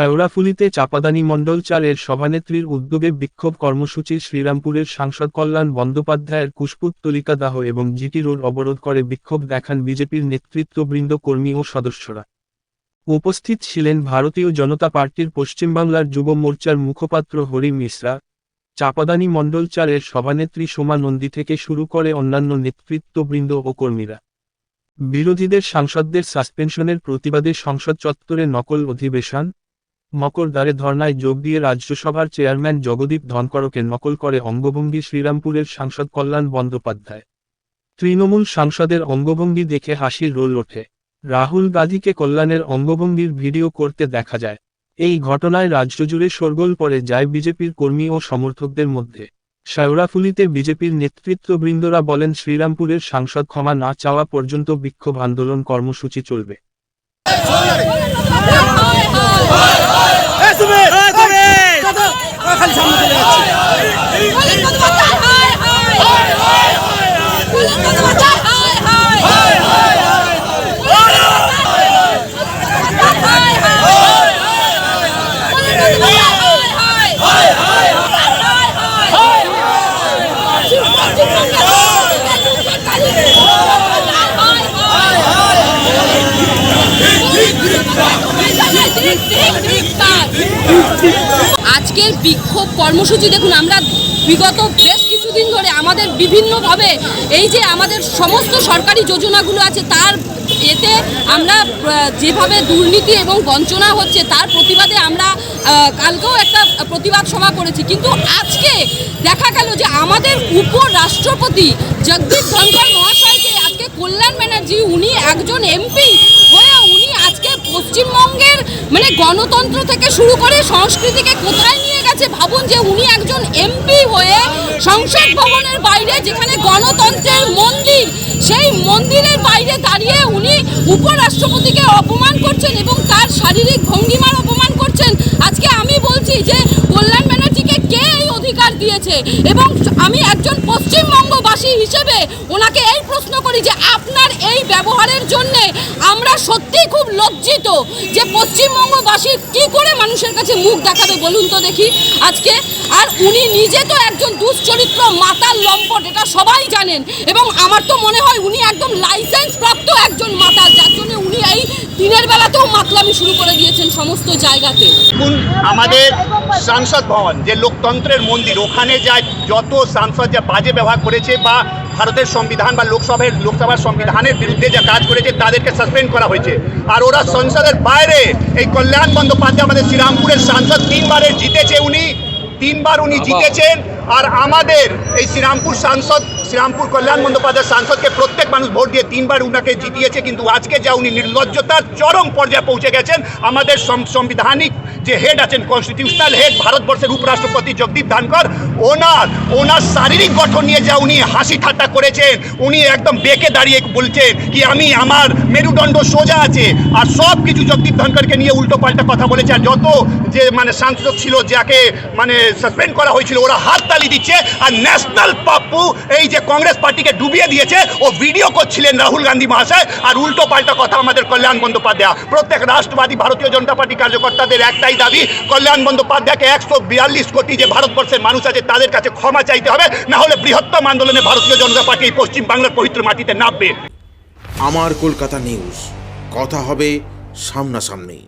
শেওড়াফুলিতে চাপাদানি মণ্ডল চারের সভানেত্রীর উদ্যোগে বিক্ষোভ কর্মসূচি শ্রীরামপুরের সাংসদ কল্যাণ বন্দ্যোপাধ্যায়ের কুশপুত্তলিকা দাহ এবং জিটি রোড অবরোধ করে বিক্ষোভ দেখান বিজেপির নেতৃত্ববৃন্দ, কর্মী ও সদস্যরা। উপস্থিত ছিলেন ভারতীয় জনতা পার্টির পশ্চিমবাংলার যুব মোর্চার মুখপাত্র হরি মিশ্রা, চাপাদানি মণ্ডল চারের সভানেত্রী সোমা নন্দী থেকে শুরু করে অন্যান্য নেতৃত্ববৃন্দ ও কর্মীরা। বিরোধীদের সাংসদদের সাসপেনশনের প্রতিবাদে সংসদ চত্বরে নকল অধিবেশন মকরদ্বারে ধর্নায় যোগ দিয়ে রাজ্যসভার চেয়ারম্যান জগদীপ ধনকরকে নকল করে অঙ্গভঙ্গি শ্রীরামপুরের সাংসদ কল্যাণ বন্দ্যোপাধ্যায়। তৃণমূল সাংসদের অঙ্গভঙ্গি দেখে হাসির রোল ওঠে। রাহুল গান্ধীকে কল্যাণের অঙ্গভঙ্গির ভিডিও করতে দেখা যায়। এই ঘটনায় রাজ্যজুড়ে শোরগোল পড়ে যায় বিজেপির কর্মী ও সমর্থকদের মধ্যে। শেওড়াফুলিতে বিজেপির নেতৃত্ববৃন্দরা বলেন, শ্রীরামপুরের সাংসদ ক্ষমা না চাওয়া পর্যন্ত বিক্ষোভ আন্দোলন কর্মসূচি চলবে। আজকের বিক্ষোভ কর্মসূচি দেখুন, আমরা বিগত বেশ কিছুদিন ধরে আমাদের বিভিন্নভাবে এই যে আমাদের সমস্ত সরকারি যোজনাগুলো আছে, তার এতে আমরা যেভাবে দুর্নীতি এবং বঞ্চনা হচ্ছে, তার প্রতিবাদে আমরা কালকেও একটা প্রতিবাদ সভা করেছি। কিন্তু আজকে দেখা গেল যে আমাদের উপরাষ্ট্রপতি জগদীপ ধনকর মহাশয়কে আজকে কল্যাণ ব্যানার্জি, উনি একজন এমপি হয়ে উনি আজকে পশ্চিমবঙ্গের মানে গণতন্ত্র থেকে শুরু করে সংস্কৃতিকে কোথায় নিয়ে গেছে ভাবুন যে উনি একজন এমপি হয়ে সংসদ ভবনের বাইরে যেখানে গণতন্ত্রের মন্দির, সেই মন্দিরের বাইরে দাঁড়িয়ে উনি উপরাষ্ট্রপতিকে অপমান করছেন এবং তার শারীরিক ভঙ্গিমার অপমান করছেন। আজকে আমি বলছি যে কল্যাণ ব্যানার্জিকে কে এই অধিকার দিয়েছে? এবং পশ্চিমবঙ্গবাসী হিসেবে ওনাকে এই প্রশ্ন করি যে আপনার এই ব্যবহারের জন্যে আমরা সত্যিই খুব লজ্জিত যে পশ্চিমবঙ্গবাসী কি করে মানুষের কাছে মুখ দেখাবে বলুন তো দেখি আজকে। আর উনি নিজে তো একজন দুশ্চরিত্র, মাতাল, লম্পট, এটা সবাই জানেন। এবং আমার তো মনে হয় উনি একদম লাইসেন্স প্রাপ্ত একজন মাতাল, যার জন্য উনি এই দিনের বেলাতেও মাতলামি শুরু করে দিয়েছেন সমস্ত জায়গাতে। আমাদের সাংসদ ভবন, যে লোকতন্ত্রের মন্দির, ওখানে যা যত সাংসদ যা বাজে ব্যবহার করেছে বা ভারতের সংবিধান বা লোকসভার লোকসভার সংবিধানের বিরুদ্ধে যা কাজ করেছে তাদেরকে সাসপেন্ড করা হয়েছে। আর ওরা সংসদের বাইরে এই কল্যাণ বন্দ্যোপাধ্যায় আমাদের শ্রীরামপুরের সাংসদ তিনবারে জিতেছে উনি তিনবার উনি জিতেছেন। আর আমাদের এই শ্রীরামপুর সাংসদ শ্রীরামপুর কল্যাণ বন্দ্যোপাধ্যায় সাংসদকে প্রত্যেক মানুষ ভোট দিয়ে তিনবার উনাকে জিতিয়েছে, কিন্তু আজকে যা উনি নির্লজ্জতার চরম পর্যায়ে পৌঁছে গেছেন, আমাদের সংবিধানিক যে হেড আছেন কনস্টিটিউশনাল হেড ভারতবর্ষের উপরাষ্ট্রপতি জগদীপ ধনকর ওনার ওনার শারীরিক গঠন নিয়ে যা উনি হাসি ঠাট্টা করেছেন, উনি একদম বেঁকে দাঁড়িয়ে বলছেন কি আমি আমার মেরুদণ্ড সোজা আছে, আর সব কিছু জগদীপ ধনকরকে নিয়ে উল্টো পাল্টা কথা বলেছে, আর যত যে মানে সাংসদ ছিল, যাকে মানে সাসপেন্ড করা হয়েছিল, ওরা হাততালি দিচ্ছে, আর ন্যাশনাল পাপ্পু, এই যে কংগ্রেস পার্টিকে ডুবিয়ে দিয়েছে, ও ভিডিও করছিলেন রাহুল গান্ধী মহাশয়, আর উল্টো পাল্টা কথা আমাদের কল্যাণ বন্দ্যোপাধ্যায়। প্রত্যেক রাষ্ট্রবাদী ভারতীয় জনতা পার্টি কার্যকর্তাদের একটাই দাবি, কল্যাণ বন্দ্যোপাধ্যায়কে একশো বিয়াল্লিশ কোটি যে ভারতবর্ষের মানুষ আছে, তাদের কাছে ক্ষমা চাইতে হবে, না হলে বৃহত্তম আন্দোলনে ভারতীয় জনতা পার্টি এই পশ্চিম বাংলার পবিত্র মাটিতে নামবে। আমার কলকাতা নিউজ কথা হবে সামনাসামনি।